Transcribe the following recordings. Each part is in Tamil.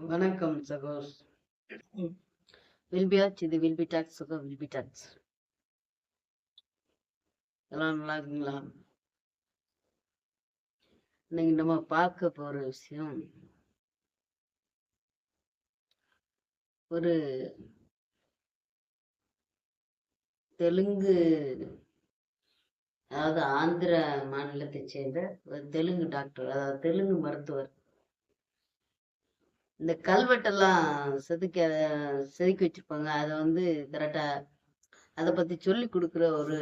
வணக்கம் சகோஸ் வில்பியாச் இது வில்பி டாக்ஸ் சுகோ வில்பி டாக்ஸ் எல்லாம் நல்லா இருக்குங்களா? இன்னைக்கு நம்ம பார்க்க போற விஷயம் ஒரு தெலுங்கு அதாவது ஆந்திர மாநிலத்தை சேர்ந்த ஒரு தெலுங்கு டாக்டர் அதாவது தெலுங்கு மருத்துவர். இந்த கல்வெட்டெல்லாம் செதுக்க செதுக்கி வச்சிருப்பாங்க. அதை வந்து கரெக்டா அதை பத்தி சொல்லி கொடுக்குற ஒரு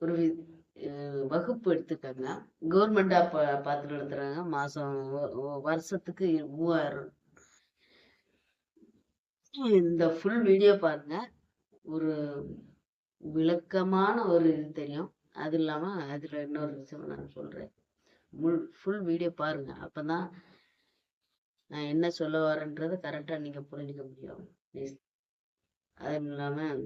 ஒரு வி- வகுப்பு எடுத்துக்காங்க கவர்மெண்டா பா பார்த்து நடத்துறாங்க. மாசம் வருஷத்துக்கு மூவாயிரம் இந்த ஃபுல் வீடியோ பாருங்க. ஒரு விளக்கமான ஒரு இது தெரியும். அது இல்லாம அதுல இன்னொரு விஷயம் நான் சொல்றேன். முள் ஃபுல் வீடியோ பாருங்க. அப்பதான் நான் என்ன சொல்ல வரேன்றதை கரெக்டாக நீங்கள் புரிஞ்சுக்க முடியும். ப்ளீஸ் அதுவும் இல்லாமல்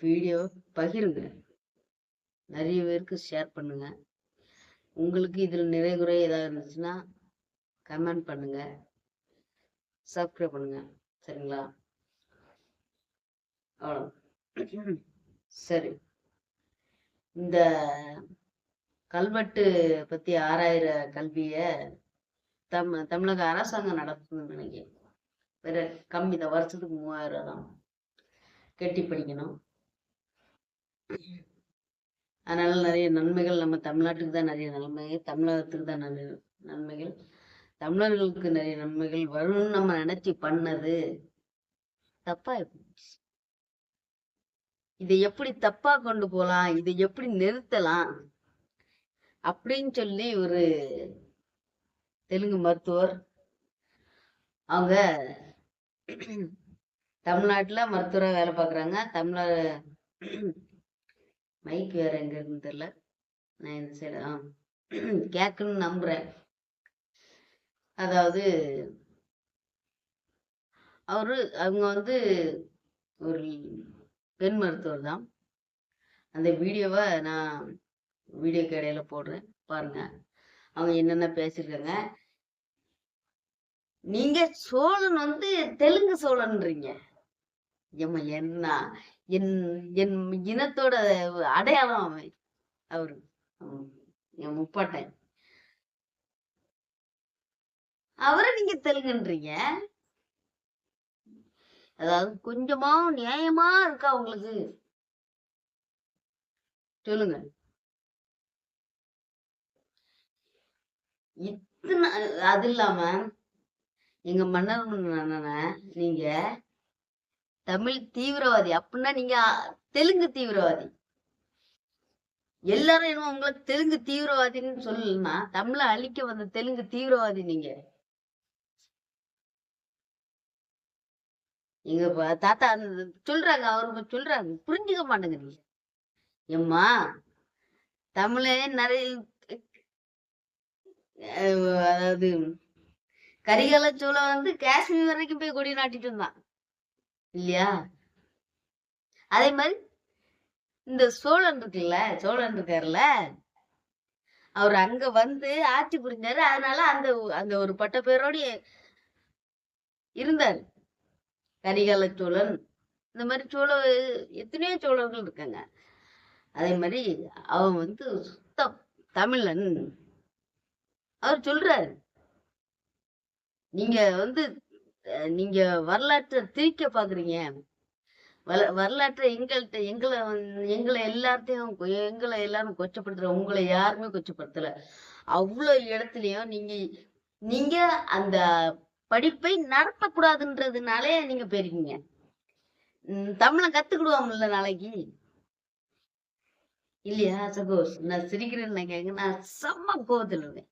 வீடியோ பகிருங்க. நிறைய பேருக்கு ஷேர் பண்ணுங்க. உங்களுக்கு இதில் நிறை குறை ஏதாவது இருந்துச்சுன்னா கமெண்ட் பண்ணுங்க. சப்ஸ்கிரைப் பண்ணுங்க. சரிங்களா? அவ்வளோ சரி. இந்த கல்வெட்டு பத்தி ஆராயிற கல்விய தம் தமிழக அரசாங்கம் நடத்துதுன்னு நினைக்கிறேன். வேற கம்மி தான் வருஷத்துக்கு மூவாயிரம் தான் கட்டி படிக்கணும். அதனால நிறைய நன்மைகள் நம்ம தமிழ்நாட்டுக்கு தான் நிறைய நன்மைகள் தமிழகத்துக்கு தான் நிறைய நன்மைகள். தமிழர்களுக்கு நிறைய நன்மைகள் வரும்னு நம்ம நினைச்சு பண்ணது தப்பா போச்சு இதை எப்படி தப்பா கொண்டு போலாம் இதை எப்படி நிறுத்தலாம்? அப்படின்னு சொல்லி ஒரு தெலுங்கு மருத்துவர். அவங்க தமிழ்நாட்டில் மருத்துவராக வேலை பார்க்குறாங்க. தமிழ மைக் வேற எங்க இருக்குன்னு தெரியல. நான் இந்த சைடு ஆ கேட்குன்னு நம்புறேன். அதாவது அவரு அவங்க வந்து ஒரு பெண் மருத்துவர் தான். அந்த வீடியோவை நான் வீடியோ கடையில் போடுறேன். பாருங்க. அவங்க என்னென்ன பேசியிருக்காங்க. நீங்க சோழன் வந்து தெலுங்கு சோழன்றீங்க. ஏம்மா என்ன? என் என் இனத்தோட அடையாளம் அவன். அவரு. என் முப்பாட்டன் அவரை நீங்க தெலுங்குன்றீங்க. அதாவது கொஞ்சமா நியாயமா இருக்கா உங்களுக்கு? சொல்லுங்க. இத்தனை அது இல்லாம எங்க மன்னர் அண்ணனை நீங்க தமிழ் தீவிரவாதி அப்படின்னா நீங்க தெலுங்கு தீவிரவாதி. எல்லாரும் என்னமோ உங்களை தெலுங்கு தீவிரவாதின்னு சொல்லலன்னா தமிழை அழிக்க வந்த தெலுங்கு தீவிரவாதி நீங்க. எங்க தாத்தா அந்த சொல்றாங்க அவரு சொல்றாங்க புரிஞ்சுக்க மாட்டேங்கிறீங்க எம்மா தமிழே நிறைய அதாவது கரிகால சோழ வந்து காஷ்மீர் வரைக்கும் போய் கொடி நாட்டிட்டு இருந்தான் இல்லையா? அதே மாதிரி இந்த சோழன் இருக்குல்ல சோழன் இருக்காருல்ல அவர் அங்க வந்து ஆட்சி புரிஞ்சாரு. அதனால அந்த அந்த ஒரு பட்ட பேரோட இருந்தார். கரிகால சோழன். இந்த மாதிரி சோழ எத்தனையோ சோழர்கள் இருக்காங்க. அதே மாதிரி அவன் வந்து சுத்த தமிழன். அவர் சொல்றாரு. நீங்க வந்து நீங்க வரலாற்றை திரிக்க பாக்குறீங்க. வரலாற்றை எங்கள்கிட்ட எங்களை எங்களை எல்லாத்தையும் எங்களை எல்லாரும் கொச்சப்படுத்துற உங்களை யாருமே கொச்சப்படுத்தல. அவ்வளவு இடத்துலயும் நீங்க நீங்க அந்த படிப்பை நடத்தக்கூடாதுன்றதுனாலே நீங்க போயிருக்கீங்க. தமிழை தமிழன் கத்துக்கிடுவாங்கல்ல நாளைக்கு. இல்லையா சகோஸ்? நான் சிரிக்கிறேன்னு கேங்க நான் செம்ம கோவத்தில் இருக்கேன்.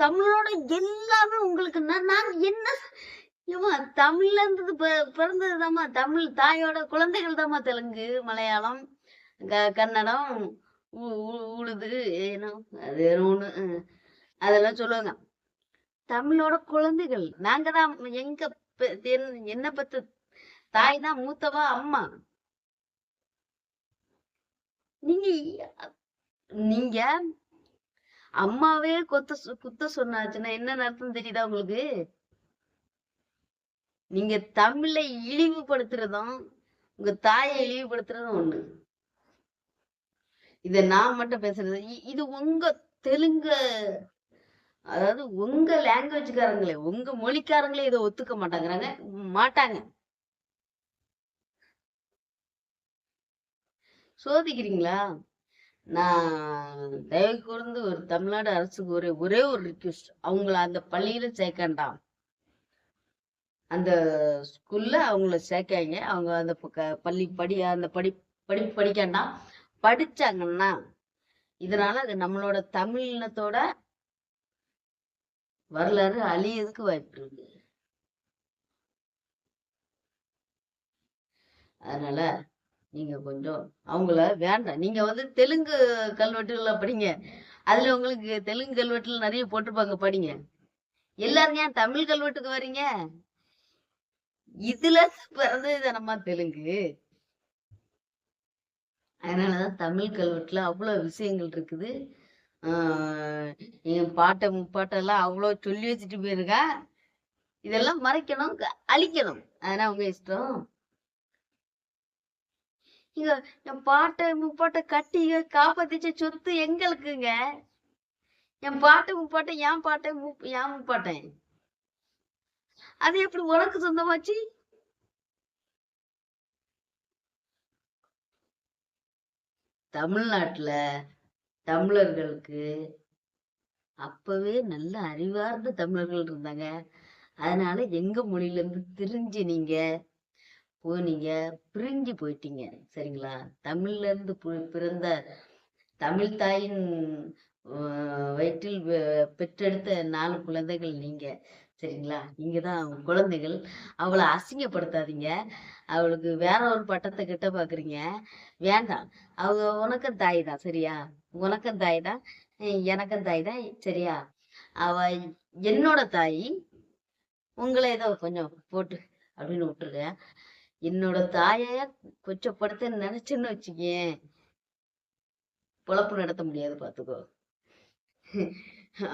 தமிழோட எல்லாமே உங்களுக்கு நான் என்ன ஏம்மா தமிழ்ல இருந்தது பிறந்தது பிறந்ததுதாம்மா தமிழ் தாயோட குழந்தைகள் தாம்மா தெலுங்கு மலையாளம் க- கன்னடம் உ- உழுது ஏனோ அது ஒண்ணு அதெல்லாம் சொல்லுவாங்க. தமிழோட குழந்தைகள் நாங்க தான் எங்க என்ன பத்து தாய் தான் மூத்தவா அம்மா? நீங்க நீங்க அம்மாவே கொத்த குத்த சொன்னாச்சுன்னா என்ன அர்த்தம் தெரியுதா உங்களுக்கு? நீங்க தமிழை இழிவுபடுத்துறதும் உங்க தாயை இழிவுபடுத்துறதும் ஒண்ணு. இத நான் மட்டும் பேசுறது. இது உங்க தெலுங்கு அதாவது உங்க லாங்குவேஜ்காரங்களே உங்க மொழிக்காரங்களே இதை ஒத்துக்க மாட்டாங்கிறாங்க. மாட்டாங்க. சோதிக்கிறீங்களா? நான் தயவு கூர்ந்து ஒரு தமிழ்நாடு அரசுக்கு ஒரே ஒரே ஒரு ரிக்வெஸ்ட் அவங்கள அந்த பள்ளியில சேர்க்கண்டாம். அந்த ஸ்கூல்ல அவங்கள சேர்க்காங்க. அவங்க அந்த பள்ளி படி அந்த படி படிப்பு படிக்கண்டாம். படிச்சாங்கன்னா இதனால அது நம்மளோட தமிழ் இனத்தோட வரலாறு அழியதுக்கு வாய்ப்பு இருக்கு. அதனால நீங்க கொஞ்சம் அவங்கள வேண்டாம். நீங்க வந்து தெலுங்கு கல்வெட்டுல படிங்க. அதுல உங்களுக்கு தெலுங்கு கல்வெட்டுல நிறைய போட்டிருப்பாங்க படிங்க. எல்லாரும் ஏன் தமிழ் கல்வெட்டுக்கு வர்றீங்க இதுல பிறந்தது தானம்மா தெலுங்கு? அதனாலதான் தமிழ் கல்வெட்டுல அவ்வளவு விஷயங்கள் இருக்குது. என் பாட்டை முப்பாட்டெல்லாம் அவ்வளோ சொல்லி வச்சுட்டு போயிருக்கா. இதெல்லாம் மறைக்கணும் க- அழிக்கணும். அதனால அவங்க இஷ்டம். இங்க என் பாட்டை முப்பாட்டை கட்டி காப்பாத்திச்ச சொத்து எங்களுக்குங்க. என் பாட்டை முப்பாட்டை என் பாட்டை என் முப்பாட்டேன் அது எப்படி உனக்கு சொந்தமாச்சு? தமிழ்நாட்டுல தமிழர்களுக்கு அப்பவே நல்ல அறிவார்ந்த தமிழர்கள் இருந்தாங்க. அதனால எங்க மொழியில இருந்து திரிஞ்சு நீங்க போனீங்க பிரிஞ்சு போயிட்டீங்க சரிங்களா? தமிழ்ல இருந்து பிறந்த தமிழ் தாயின் வயிற்றில் வெ- பெற்றெடுத்த நாலு குழந்தைகள் நீங்க சரிங்களா? நீங்க தான் குழந்தைகள். அவளை அசிங்கப்படுத்தாதீங்க. அவளுக்கு வேற ஒரு பட்டத்தை கிட்ட பாக்குறீங்க. வேண்டாம். அவ உனக்கும் தாய் தான் சரியா? உனக்கும் தாய் தான் எனக்கும் தாய் தான் சரியா? அவ என்னோட தாய் உங்களை ஏதோ கொஞ்சம் போட்டு அப்படின்னு விட்டுருங்க. என்னோட தாய கொச்சப்படுத்த நினைச்சேன்னு வச்சுக்கேன். பொழப்பு நடத்த முடியாது பாத்துக்கோ.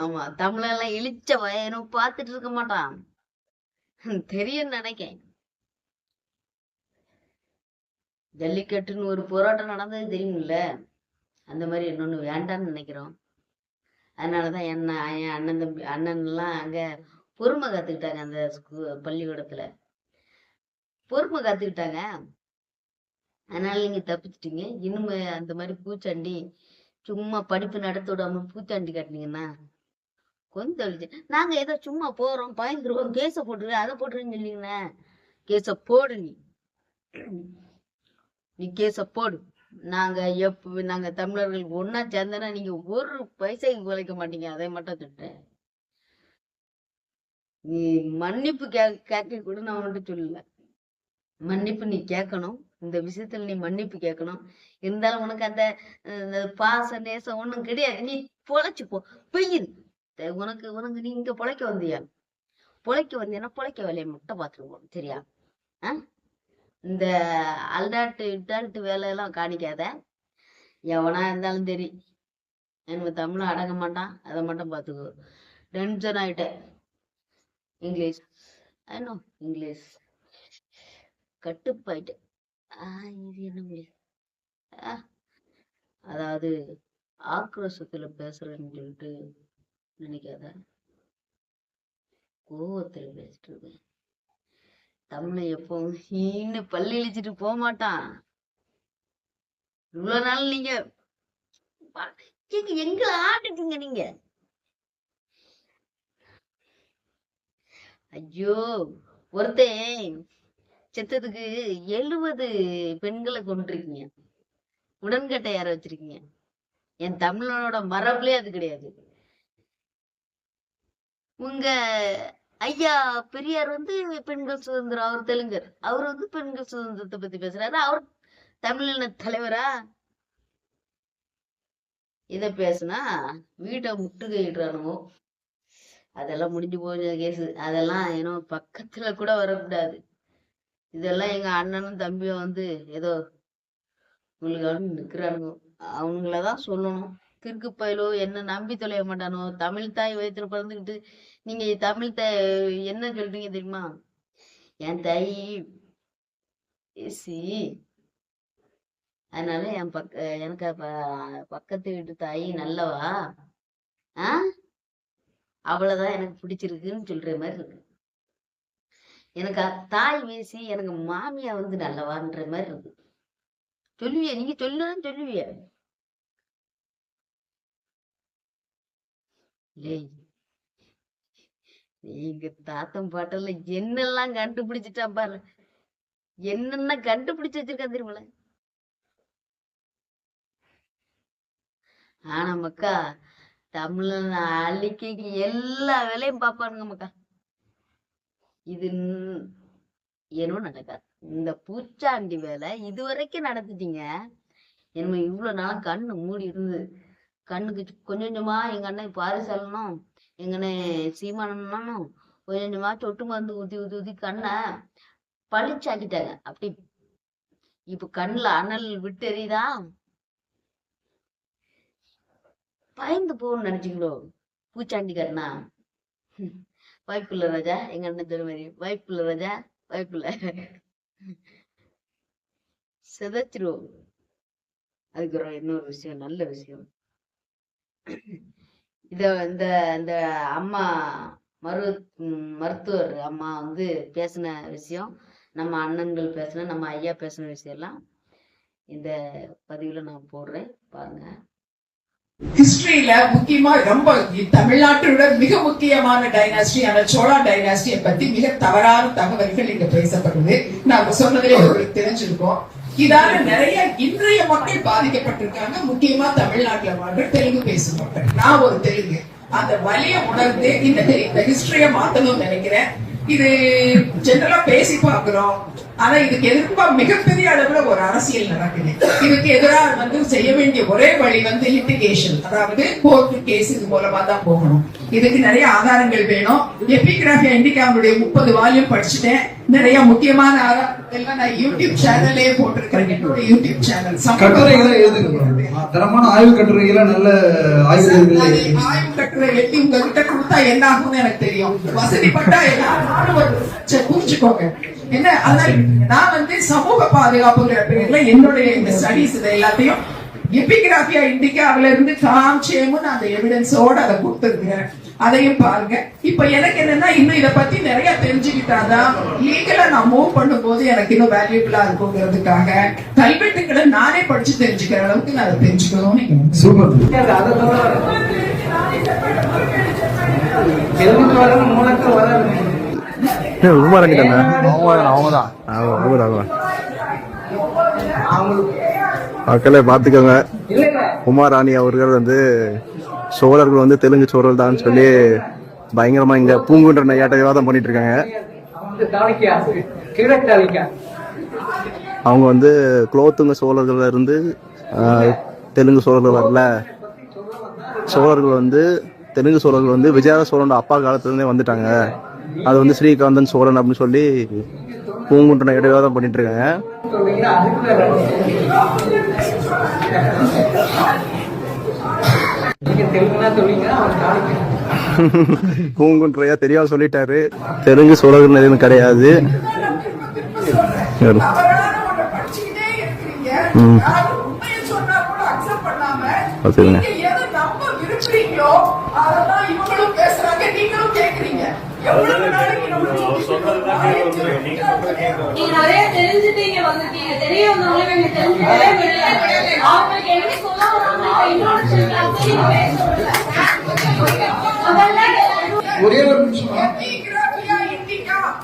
ஆமா தமிழெல்லாம் இழிச்ச வயனும் பார்த்துட்டு இருக்க மாட்டான். தெரியும் நினைக்கேன். ஜல்லிக்கட்டுன்னு ஒரு போராட்டம் நடந்தது தெரியுமில்ல அந்த மாதிரி இன்னொன்னு வேண்டாம்னு நினைக்கிறோம். அதனாலதான் என்ன என் அண்ணன் தம்பி அண்ணன் எல்லாம் அங்க பொறுமை காத்துக்கிட்டாங்க அந்த ஸ்கூ பள்ளிக்கூடத்துல. பொறுமை காத்துக்கிட்டாங்க. அதனால நீங்க தப்பிச்சிட்டீங்க. இனிமே அந்த மாதிரி பூச்சாண்டி சும்மா படிப்பு நடத்த விடாம பூச்சாண்டி காட்டினீங்கன்னா கொஞ்சம் அழிச்சு நாங்க ஏதோ சும்மா போறோம் பயந்துருவோம் கேஸ போட்டுரு அதை போட்டுருன்னு சொன்னீங்கண்ணே கேஸ போடு நீ. நீ கேஸ போடு. நாங்க எப்ப நாங்க தமிழர்கள் ஒன்னா சேர்ந்தனா நீங்க ஒரு பைசாக்கு உழைக்க மாட்டீங்க. அதை மட்டும் திட்டேன் நீ மன்னிப்பு கே கேட்க கூட நான் உன்கிட்ட சொல்லல. மன்னிப்பு நீ கேட்கணும். இந்த விஷயத்துல நீ மன்னிப்பு கேட்கணும். இருந்தாலும் உனக்கு அந்த இந்த பாச நேசம் ஒண்ணும் கிடையாது. நீ பொழைச்சு போ. பெய்யுது உனக்கு உனக்கு நீ இங்க பொழைக்க வந்தியா? பொழைக்க வந்தீங்கன்னா பொழைக்க வேலையை மட்டும் பார்த்துருவோம் சரியா? ஆ இந்த அல்டாட்டு இட்டாட்டு வேலையெல்லாம் காணிக்காத. எவனா இருந்தாலும் சரி. எனக்கு தமிழ் அடங்க மாட்டான். அதை மட்டும் பார்த்துக்கோ. டென்ஷன் ஆயிட்டேன். இங்கிலீஷ். I know English. கட்டுப்பாயிட்டேன் இது என்ன மொழி அதாவது ஆக்ரோஷத்துல பேசுறேன்னு சொல்லிட்டு நினைக்காத. கோவத்துல பேசிட்டு இருக்கேன் தமிழை எப்பவும் இன்னும் பள்ளி இழிச்சிட்டு போக மாட்டான். இவ்வளவு நாள் நீங்க எங்களை ஆட்டுட்டீங்க நீங்க? ஐயோ ஒருத்தன் செத்ததுக்கு எழுபது பெண்களை கொண்டிருக்கீங்க உடன்கட்டை யார வச்சிருக்கீங்க? என் தமிழனோட மரபுலயே அது கிடையாது. உங்க ஐயா பெரியார் வந்து பெண்கள் சுதந்திரம் அவர் தெலுங்கர். அவர் வந்து பெண்கள் சுதந்திரத்தை பத்தி பேசுறாரு. அவர் தமிழின தலைவரா? இத பேசுனா வீட்டை முட்டுகையிடுறானுவோ அதெல்லாம் முடிஞ்சு போன கேஸ் அதெல்லாம் ஏன்னோ பக்கத்துல கூட வரக்கூடாது. இதெல்லாம் எங்க அண்ணனும் தம்பியும் வந்து ஏதோ உங்களுக்காக நிக்கிறானுங்க அவங்களதான் சொல்லணும். கிறுக்கு பயலோ என்ன நம்பி தொலைய மாட்டானோ தமிழ் தாய் வயித்துல பிறந்துக்கிட்டு நீங்க தமிழ் தாய் என்ன சொல்றீங்க தெரியுமா? என் தாய் பேசி அதனால என் பக்க எனக்கு பக்கத்து வீட்டு தாய் நல்லவா? ஆ? அவ்வளவுதான் எனக்கு பிடிச்சிருக்குன்னு சொல்ற மாதிரி இருக்கு. எனக்கு தாய் வீசி எனக்கு மாமியா வந்து நல்லவான்ற மாதிரி இருக்கு. சொல்லுவியா? நீங்க சொல்லுதான் சொல்லுவியா? ஏய் எங்க தாத்தன் என்னெல்லாம் கண்டுபிடிச்சிட்டான் பாரு. என்னென்ன கண்டுபிடிச்சு வச்சிருக்கா தெரியுமில ஆனா மக்கா தமிழன் அழிக்கைக்கு எல்லா வேலையும் பாப்பானுங்க மக்கா இது ந- என்னமோ நடக்காது இந்த பூச்சாண்டி வேலை இது வரைக்கும் நடந்துட்டீங்க என்னமோ இவ்வளவு நாள் கண்ணு மூடி இருந்து கண்ணுக்கு கொஞ்சம் கொஞ்சமா எங்க அண்ணன் பாரி செல்லணும் எங்க அண்ணன் சீமானனும் கொஞ்சம் கொஞ்சமா சொட்டு மருந்து ஊத்தி ஊத்தி ஊத்தி கண்ணை பளிச்சாக்கிட்டாங்க. அப்படி இப்ப கண்ணுல அனல் விட்டு பயந்து போகணும்னு நினைச்சீங்களோ பூச்சாண்டி கண்ணா. வாய்ப்பில்ல ராஜா எங்க அண்ணன் சொல்ல மாதிரி வாய்ப்பில்ல ராஜா வாய்ப்பில்ல சிதைச்சிருவோம். அதுக்கப்புறம் இன்னொரு விஷயம் நல்ல விஷயம். இத இந்த இந்த அம்மா மரு மருத்துவர் அம்மா வந்து பேசின விஷயம் நம்ம அண்ணன்கள் பேசின நம்ம ஐயா பேசின விஷயம் எல்லாம் இந்த பதிவுல நான் போடுறேன். பாருங்க. ஹிஸ்டரியில முக்கியமா ரொம்ப தமிழ்நாட்டோட மிக முக்கியமான டைனாஸ்டியான சோழா டைனாஸ்டியை பத்தி மிக தவறான தகவல்கள் இங்க பேசப்படுது. நாங்க சொன்னதே உங்களுக்கு தெரிஞ்சிருக்கோம். இதால நிறைய இன்றைய மக்கள் பாதிக்கப்பட்டிருக்காங்க. முக்கியமா தமிழ்நாட்டுல வாழ்ற தெலுங்கு பேசும் மக்கள். நான் ஒரு தெலுங்கு. அந்த வலிய உணர்ந்து இந்த ஹிஸ்டரிய மாத்தணும்னு நினைக்கிறேன். இது ஜெனரலா பேசி பாக்குறோம் ஆனா இதுக்கு எதிர்ப்பா மிகப்பெரிய அளவுல ஒரு அரசியல் நடக்குது. இதுக்கு எதிராக வந்து செய்ய வேண்டிய ஒரே வழி வந்து லிட்டிகேஷன் அதாவது கோர்ட் கேஸ் இது மூலமா தான் போகணும். இதுக்கு நிறைய ஆதாரங்கள் வேணும். எபிகிராஃபியா இண்டிகாவுடைய முப்பது வால்யூம் படிச்சுட்டேன். நிறைய முக்கியமான எல்லாம் நான் யூடியூப் சேனல்லே போட்டிருக்கிறேன். என்னோட யூடியூப் சேனல் தரமான ஆய்வு கட்டுரைகளை நல்ல அதை ஆய்வு கட்டுரை எழுதி உங்ககிட்ட கொடுத்தா என்ன ஆகும்னு எனக்கு தெரியும். வசதிப்பட்டா எல்லாரும் புரிஞ்சுக்கோங்க. என்ன? அதனால நான் வந்து சமூக பாதுகாப்புங்கிற பேர்ல என்னுடைய இந்த ஸ்டடிஸ் இதை எல்லாத்தையும் எபிகிராபியா இண்டிகாவில இருந்து காமிச்சேமும் நான் அந்த எவிடன்ஸோட அதை கொடுத்துருக்கேன் அதையும் பாருங்க. இப்ப எனக்கு என்னன்னா இன்னும் இத பத்தி நிறைய தெரிஞ்சுக்கிட்டாதான் லீகலா நான் மூவ் பண்ணும்போது எனக்கு இன்னும் வேல்யூபிளா இருக்குங்கிறதுக்காக கல்வெட்டுக்களை நானே படிச்சு தெரிஞ்சுக்கிற அளவுக்கு நான் அதை தெரிஞ்சுக்கணும்னு நீங்க சூப்பர் குமாரன் கிட்ட அவங்க தான் அவங்க தான். மக்களே பார்த்துக்கோங்க. உமாராணி அவர்கள் வந்து சோழர்கள் வந்து தெலுங்கு சோழர் தான் சொல்லி பயங்கரமா இங்க பூங்குன்ற நையாட்ட விவாதம் பண்ணிட்டு இருக்காங்க. அவங்க வந்து குலோத்துங்க சோழர்கள்ல இருந்து தெலுங்கு சோழர்கள் வரல. சோழர்கள் வந்து தெலுங்கு சோழர்கள் வந்து விஜயாத சோழனோட அப்பா காலத்துல இருந்தே வந்துட்டாங்க. அது வந்து ஸ்ரீகாந்தன் சோழன் அப்படின்னு சொல்லி பூங்குன்ற இடைவாதம் பண்ணிட்டு இருக்காங்க பூங்குன்றையா தெரியாம சொல்லிட்டாரு. தெலுங்கு சோழர்கள் எதுவும் கிடையாது. தவறான நீங்க நிறைய தெரிஞ்சுட்டீங்க வந்திருக்கீங்க. தெரிய வந்தவங்களே நீங்க தெரிஞ்சுக்கவே அவங்களுக்கு என்ன ஒரே ஒரு நிமிஷம்.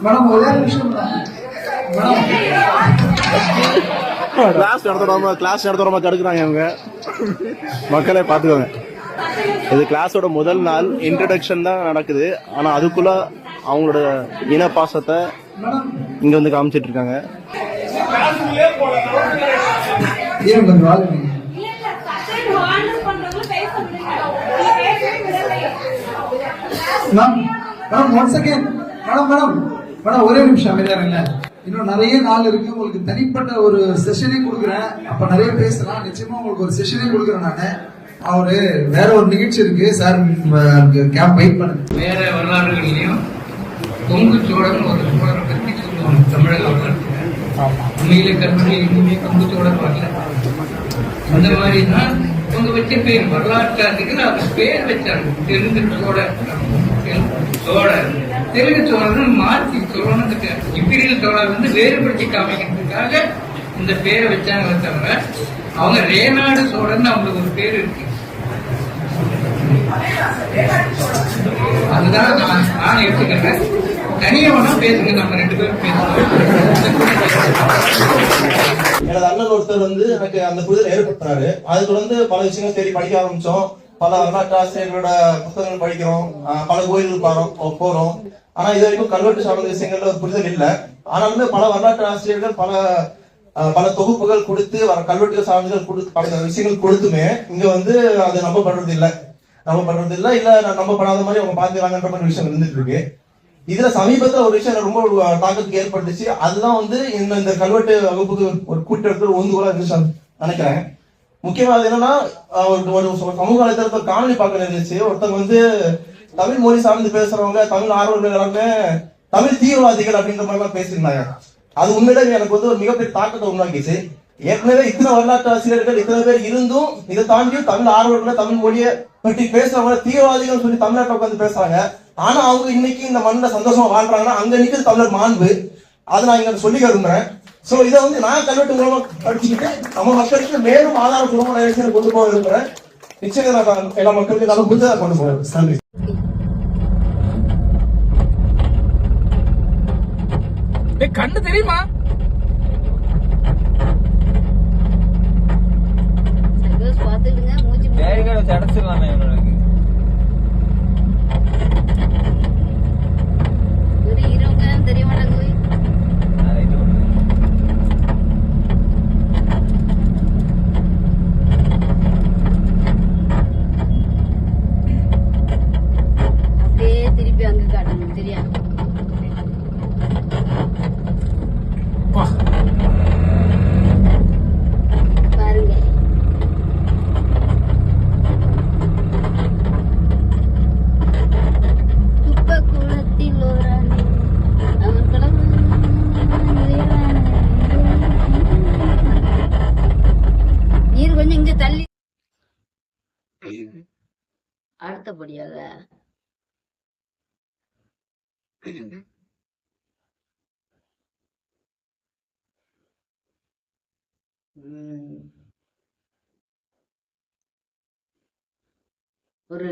மேடம் ஒரே நிமிஷம் மேடம். கிளாஸ் நடத்துறவங்க கிளாஸ் நடத்துறவங்க தடுக்கிறாங்க அவங்க மக்களே பார்த்துக்கோங்க. இது கிளாஸோட முதல் நாள் இன்ட்ரடக்ஷன் தான் நடக்குது. ஆனால் அதுக்குள்ள அவங்களோட இன பாசத்தை இங்கே வந்து காமிச்சிட்டு இருக்காங்க. மேடம் மேடம் மேடம் மேடம் ஒரே நிமிஷம் இன்னும் நிறைய நாள் இருக்கு. உங்களுக்கு தனிப்பட்ட ஒரு செஷனே கொடுக்குறேன். அப்ப நிறைய பேசலாம். நிச்சயமா உங்களுக்கு ஒரு செஷனே கொடுக்குறேன் நானு. அவரு வேற ஒரு நிகழ்ச்சி இருக்கு. சார் கேம்ப் வெயிட் பண்ணுங்க. வேற வரலாறுகள்லயும் கொங்கு சோழன் ஒரு சோழரை பத்தி சொல்லுவாங்க. தமிழக வரலாற்று உண்மையில கற்பனை எங்குமே கொங்கு சோழன் வரல. அந்த மாதிரி தான் அவங்க வச்ச பேர் வரலாற்றாசிகள் அவர் பேர் வச்சாங்க தெலுங்கு சோழர் சோழர். தெலுங்கு சோழர் மாற்றி சொல்லணுத்துக்கு இப்பிரியல் சோழர் வந்து வேறுபடுத்தி காமிக்கிறதுக்காக இந்த பேரை வச்சாங்க தவிர அவங்க ரேநாடு சோழர்னு அவங்களுக்கு ஒரு பேர் இருக்கு. அதுதான் நான் நான் எடுத்துக்கிறேன். தனியவனா பேசுங்க நம்ம ரெண்டு பேரும் பேசுவோம். எனது அண்ணன் ஒருத்தர் வந்து எனக்கு அந்த புரிதல் ஏற்படுத்தினாரு அதுக்கு வந்து பல விஷயங்கள் தேடி படிக்க ஆரம்பிச்சோம். பல வரலாற்று ஆசிரியர்களோட புத்தகங்கள் படிக்கிறோம். பல கோயில்கள் போறோம் போறோம். ஆனா இது வரைக்கும் கல்வெட்டு சார்ந்த விஷயங்கள்ல ஒரு புரிதல் இல்ல. ஆனாலுமே பல வரலாற்று ஆசிரியர்கள் பல பல தொகுப்புகள் கொடுத்து வர கல்வெட்டு சான்றிதழ் கொடுத்து பல விஷயங்கள் கொடுத்துமே இங்க வந்து அது நம்பப்படுறது இல்லை. நம்ம பண்றது இல்ல இல்ல பண்ணாத மாதிரி அவங்க பாத்துக்கலாங்கன்ற மாதிரி விஷயம் இருந்துட்டு இருக்கு. இதுல சமீபத்துல ஒரு விஷயம் எனக்கு ரொம்ப தாக்கத்துக்கு ஏற்பட்டுச்சு. அதுதான் வந்து இந்த இந்த கல்வெட்டு வகுப்புக்கு ஒரு கூட்டத்தில் ஒந்துகோலா இருந்துச்சு நினைக்கிறேன். முக்கியமா அது என்னன்னா ஒரு ஒரு சமூக வலைத்தளத்துல காணொலி பார்க்க இருந்துச்சு. ஒருத்தவங்க வந்து தமிழ் மொழி சார்ந்து பேசுறவங்க தமிழ் ஆர்வலர்கள் எல்லாமே தமிழ் தீவிரவாதிகள் அப்படின்ற மாதிரி எல்லாம் பேசியிருந்தாங்க. அது உண்மையிலே எனக்கு வந்து ஒரு மிகப்பெரிய தாக்கத்தை உண்டாக்கிச்சு ஏற்கனவே இத்தனை வரலாற்று ஆசிரியர்கள் இத்தனை பேர் இருந்தும் இதை தாண்டியும் தமிழ் ஆர்வலர்கள் தமிழ் மொழியை பற்றி பேசுறவங்க தீவிரவாதிகள் சொல்லி தமிழ்நாட்டில் உட்காந்து பேசுறாங்க. ஆனா அவங்க இன்னைக்கு இந்த மண்ணில் சந்தோஷமா வாழ்றாங்கன்னா அங்க நிக்கிறது தமிழர் மாண்பு. அதை நான் இங்க சொல்லிக்க விரும்புறேன். சோ இதை வந்து நான் கல்வெட்டு மூலமா படிச்சுக்கிட்டு நம்ம மக்களுக்கு மேலும் ஆதாரப்பூர்வமான விஷயத்தை கொண்டு போக விரும்புறேன். நிச்சயம் நான் எல்லா மக்களுக்கு நல்ல புத்தகம் கொண்டு போவேன். நன்றி. கண்ணு தெரியுமா? சந்தோஷ் பார்த்துடுங்க மூச்சு பேருகளை தடைச்சிடலாமே இவனுக்கு. ஒரு இருவங்க தெரிய மாட்டாங்க ரைட்டு அப்படியே திருப்பி அங்க காட்டணும் சரியா பாருங்க குப்பை குளத்தில் ஒரு அணி, அவன் கடவுள் நிறைவான நீர் கொஞ்சம் இங்க தள்ளி அடுத்தபடியாக உம், ஒரு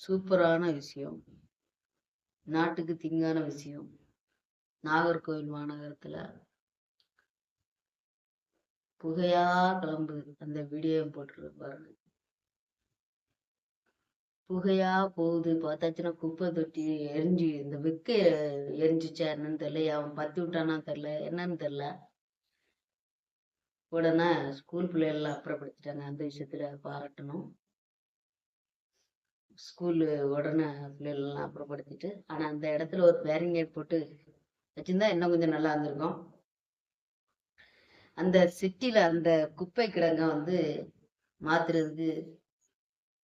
சூப்பரான விஷயம். நாட்டுக்கு திங்கான விஷயம். நாகர்கோவில் மாநகரத்துல புகையா கிளம்புது. அந்த வீடியோ போட்டுருக்கு பாருங்க புகையா போகுது. பார்த்தாச்சுன்னா குப்பை தொட்டி எரிஞ்சு இந்த விக்க எரிஞ்சிச்சா என்னன்னு தெரியல அவன் பத்தி விட்டானா தெரில என்னன்னு தெரில உடனே ஸ்கூல் பிள்ளைகள்லாம் அப்புறப்படுத்திட்டாங்க. அந்த விஷயத்துல பாராட்டணும். ஸ்கூலு உடனே பிள்ளைகள்லாம் அப்புறப்படுத்திட்டு ஆனா அந்த இடத்துல ஒரு பேரிங்கேட் போட்டு வச்சிருந்தா இன்னும் கொஞ்சம் நல்லா இருந்திருக்கும். அந்த சிட்டில அந்த குப்பை கிடங்க வந்து மாத்துறதுக்கு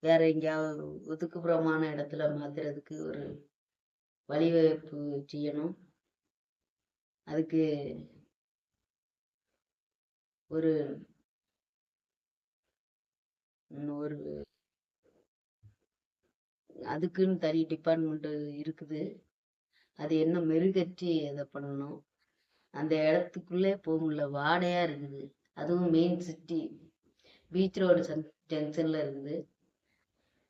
வேற எங்கேயாவது ஒதுக்குப்புறமான இடத்துல மாத்துறதுக்கு ஒரு வழிவகுப்பு செய்யணும். அதுக்கு ஒரு ஒரு அதுக்குன்னு தனி டிபார்ட்மெண்ட் இருக்குது. அது என்ன மெருகற்றி அதை பண்ணணும். அந்த இடத்துக்குள்ளே போக முடியல. வாடையா இருக்குது. அதுவும் மெயின் சிட்டி பீச் ரோடு ஜங்ஷன்ல இருக்குது.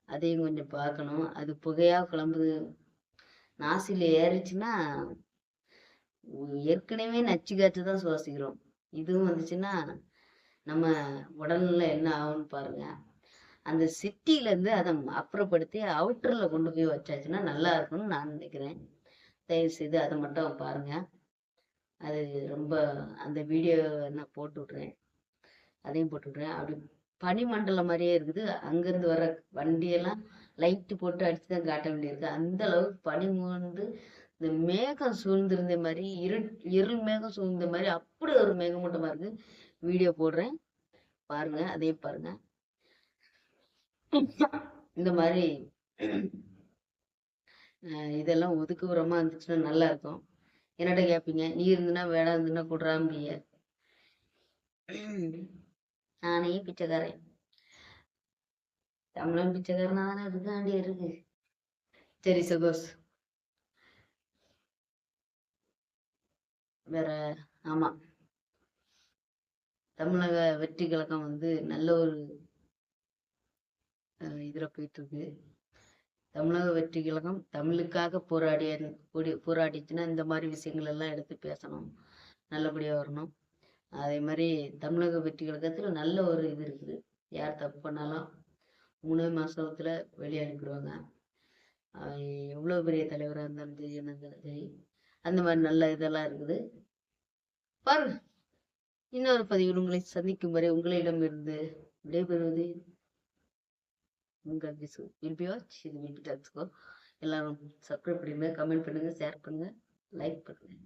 அதையும் கொஞ்சம் பார்க்கணும். அது புகையாக கிளம்புது. நாசில ஏறிச்சுன்னா ஏற்கனவே நச்சு காற்று தான் சுவாசிக்கிறோம். இதுவும் வந்துச்சுன்னா நம்ம உடல்ல என்ன ஆகும்னு பாருங்க. அந்த சிட்டியிலேருந்து அதை அப்புறப்படுத்தி அவுட்டரில் கொண்டு போய் வச்சாச்சுன்னா நல்லா இருக்கும்னு நான் நினைக்கிறேன். தயவு செய்து அதை மட்டும் பாருங்க. அது ரொம்ப அந்த வீடியோ நான் போட்டு விட்றேன் அதையும் போட்டு விட்றேன் அப்படி பனிமண்டலம் மாதிரியே இருக்குது. அங்கேருந்து வர வண்டியெல்லாம் லைட்டு போட்டு அடிச்சு தான் காட்ட வேண்டியிருக்கு. அந்த அளவுக்கு பனி வந்து இந்த மேகம் சூழ்ந்திருந்த மாதிரி இரு இருள் மேகம் சூழ்ந்த மாதிரி அப்படி ஒரு மேகமூட்டமாக இருக்கு. வீடியோ போடுறேன். பாருங்க அதே பாருங்க. இந்த மாதிரி இதெல்லாம் ஒதுக்குப்புறமா இருந்துச்சுன்னா நல்லா இருக்கும். என்னட்ட கேட்பீங்க நீ இருந்துன்னா வேடா இருந்துன்னா குடுறாம்பிய நானே பிச்சைக்காரன். தமிழன் பிச்சைக்காரனா தானே இருக்காண்டி இருக்கு. சரி சகோஸ் வேற ஆமா. தமிழக வெற்றி கழகம் வந்து நல்ல ஒரு இதுல போயிட்டு இருக்கு தமிழக வெற்றி கழகம் தமிழுக்காக போராடிய போராடிச்சுன்னா இந்த மாதிரி விஷயங்கள் எல்லாம் எடுத்து பேசணும். நல்லபடியா வரணும். அதே மாதிரி தமிழக வெற்றி கழகத்தில் நல்ல ஒரு இது இருக்குது. யார் தப்பு பண்ணாலும் மூணே மாதத்தில் வெளியே அனுப்பிடுவாங்க. எவ்வளோ பெரிய தலைவராக இருந்தாலும் சரி என்ன சரி. அந்த மாதிரி நல்ல இதெல்லாம் இருக்குது. பாருங்க. இன்னொரு பதிவில் உங்களை சந்திக்கும் வரை உங்களிடமிருந்து விடைபெறுவது உங்கள் பிசு வில்பி வாட்ச் இது வில்பி டாக்ஸ்கோ எல்லாரும் சப்ஸ்கிரைப் பண்ணுங்க கமெண்ட் பண்ணுங்க ஷேர் பண்ணுங்க லைக் பண்ணுங்க.